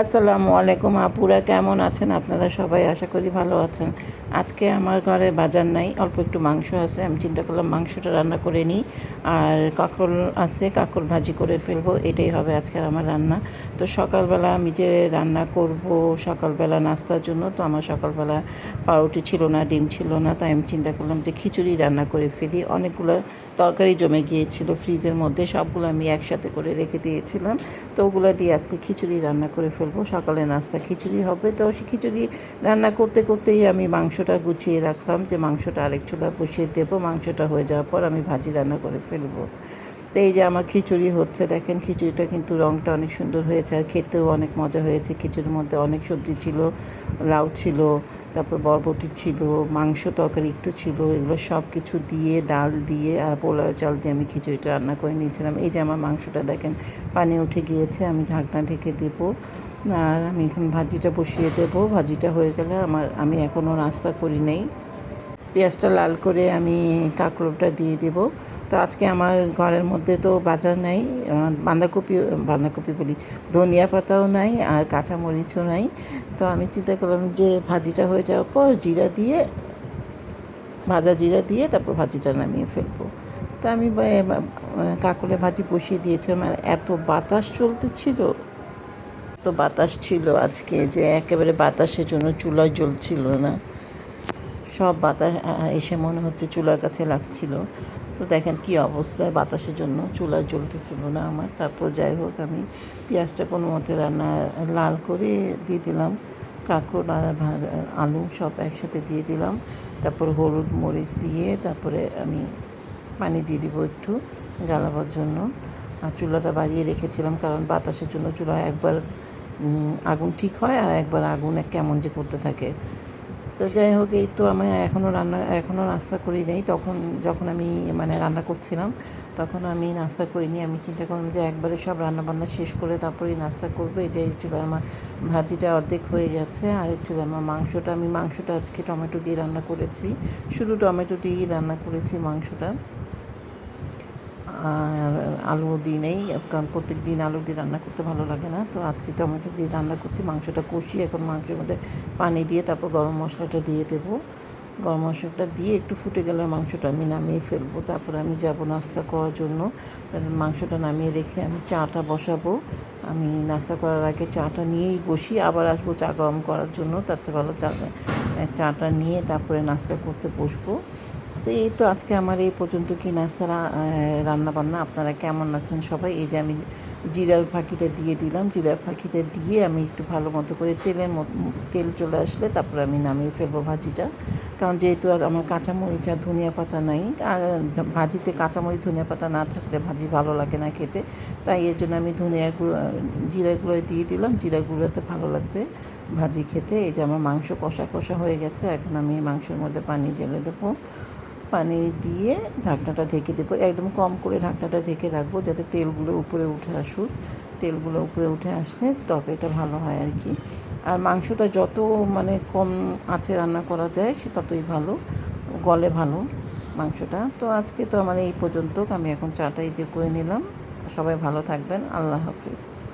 আসসালামু আলাইকুম, আপুরা কেমন আছেন? আপনারা সবাই আশা করি ভালো আছেন। আজকে আমার ঘরে বাজার নাই, অল্প একটু মাংস আছে। আমি চিন্তা করলাম মাংসটা রান্না করে নিই। আর কাকল আছে কাকল ভাজি করে ফেলব, এটাই হবে আজকের আমার রান্না। তো সকালবেলা আমি যে রান্না করব সকালবেলা নাস্তার জন্য, তো আমার সকালবেলা পাউরুটি ছিল না, ডিম ছিল না, তাই আমি চিন্তা করলাম যে খিচুড়ি রান্না করে ফেলি। অনেকগুলো তরকারি জমে গিয়েছিল ফ্রিজের মধ্যে, সবগুলো আমি একসাথে করে রেখে দিয়েছিলাম। তো ওগুলো দিয়ে আজকে খিচুড়ি রান্না করে ফেলব সকালে নাস্তা খিচুড়ি হবে। তো সে খিচুড়ি রান্না করতে করতেই আমি মাংসটা গুছিয়ে রাখলাম যে মাংসটা আরেক চুলা বসিয়ে দেবো। মাংসটা হয়ে যাওয়ার পর আমি ভাজি রান্না করে ফেলব। তো এই যে আমার খিচুড়ি হচ্ছে, দেখেন খিচুড়িটা কিন্তু রঙটা অনেক সুন্দর হয়েছে আর খেতেও অনেক মজা হয়েছে। খিচুড়ির মধ্যে অনেক সবজি ছিল, লাউ ছিল, তারপর বরবটি ছিল, মাংস তরকারি একটু ছিল, এগুলো সব কিছু দিয়ে, ডাল দিয়ে আর পোলাও চাল দিয়ে আমি খিচুড়িটা রান্না করে নিয়েছিলাম। এই যে আমার মাংসটা দেখেন, পানি উঠে গিয়েছে, আমি ঢাকনা ঢেকে দেবো। আর আমি এখন ভাজিটা বসিয়ে দেবো। ভাজিটা হয়ে গেলে আমার, আমি এখনও নাস্তা করি নেই। পেঁয়াজটা লাল করে আমি কাঁকড়োটা দিয়ে দেব। তো আজকে আমার ঘরের মধ্যে তো বাজার নাই বাঁধাকপি বাঁধাকপি বলি, ধনিয়া পাতাও নাই আর কাঁচামরিচও নাই। তো আমি চিন্তা করলাম যে ভাজিটা হয়ে যাওয়ার পর জিরা দিয়ে, ভাজা জিরা দিয়ে তারপর ভাজিটা নামিয়ে ফেলব। তা আমি বা- ভাজি বসিয়ে দিয়েছিলাম আর এত বাতাস চলতেছিল। তো বাতাস ছিল আজকে যে একেবারে বাতাসের জন্য চুলা জ্বলছিল না। সব বাতাস এসে মনে হচ্ছে চুলার কাছে লাগছিল। তো দেখেন কি অবস্থায় বাতাসের জন্য চুলা জ্বলতেছিল না আমার। তারপর যাই হোক, আমি পেঁয়াজটা কোনো মতে রান্না, লাল করে দিয়ে দিলাম। কাঁকড় আর আলু সব একসাথে দিয়ে দিলাম। তারপর হলুদ মরিচ দিয়ে তারপরে আমি পানি দিয়ে দিব একটু গালাবার জন্য। আর চুলাটা বাড়িয়ে রেখেছিলাম কারণ বাতাসের জন্য চুলা একবার আগুন ঠিক হয় আর একবার আগুন কেমন যে করতে থাকে। তো যাই হোক, এই তো আমি এখনও রান্না এখনও নাস্তা করি নাই। তখন যখন আমি মানে রান্না করছিলাম, তখন আমি নাস্তা করিনি। আমি চিন্তা করলাম যে একবারে সব রান্না বান্না শেষ করে তারপরেই নাস্তা করব। এই যে আমার ভাজিটা অর্ধেক হয়ে গেছে আর একটু আমার মাংসটা, আমি মাংসটা আজকে টমেটো দিয়ে রান্না করেছি। শুধু টমেটো দিয়েই রান্না করেছি মাংসটা। আর আলু দিই নেই কারণ প্রত্যেক দিন আলু দিয়ে রান্না করতে ভালো লাগে না। তো আজকে টমেটো দিয়ে রান্না করছি, মাংসটা কষিয়ে এখন মাংসের মধ্যে পানি দিয়ে তারপর গরম মশলাটা দিয়ে দেবো। গরম মশলাটা দিয়ে একটু ফুটে গেলে মাংসটা আমি নামিয়ে ফেলব। তারপরে আমি যাব নাস্তা করার জন্য। মাংসটা নামিয়ে রেখে আমি চাটা বসাবো। আমি নাস্তা করার আগে চাটা নিয়েই বসি, আবার আসব চা গরম করার জন্য। তার চেয়ে ভালো চা, চাটা নিয়ে তারপরে নাস্তা করতে বসবো। তো এই তো আজকে আমার এই পর্যন্ত কি নাস্তা রান্না বান্না আপনারা কেমন আছেন সবাই? এই যে আমি জিরার ফাঁকিটা দিয়ে দিলাম, জিরার ফাঁকিটা দিয়ে আমি একটু ভালো মতো করে তেলের তেল চলে আসলে তারপরে আমি নামিয়ে ফেলব ভাজিটা। কারণ যেহেতু আমার কাঁচামরিচ আর ধনিয়া পাতা নাই, আর ভাজিতে কাঁচামরিচ, ধনিয়া পাতা না থাকলে ভাজি ভালো লাগে না খেতে। তাই এর জন্য আমি ধনিয়া গুঁড়ো, জিরা গুঁড়ো দিয়ে দিলাম। জিরা গুঁড়োতে ভালো লাগবে ভাজি খেতে। এই যে আমার মাংস কষা কষা হয়ে গেছে, এখন আমি মাংসের মধ্যে পানি ঢেলে দেবো। পানি দিয়ে ঢাকনাটা ঢেকে দেবো। একদম কম করে ঢাকনাটা ঢেকে রাখব যাতে তেলগুলো উপরে উঠে আসুক। তেলগুলো উপরে উঠে আসলে তরকারিটা ভালো হয় আর কি। আর মাংসটা যত মানে কম আঁচে রান্না করা যায় সে ততই ভালো, গলে ভালো মাংসটা। তো আজকে তো আমার এই পর্যন্ত আমি এখন চাটাই যে করে নিলাম। সবাই ভালো থাকবেন। আল্লাহ হাফিজ।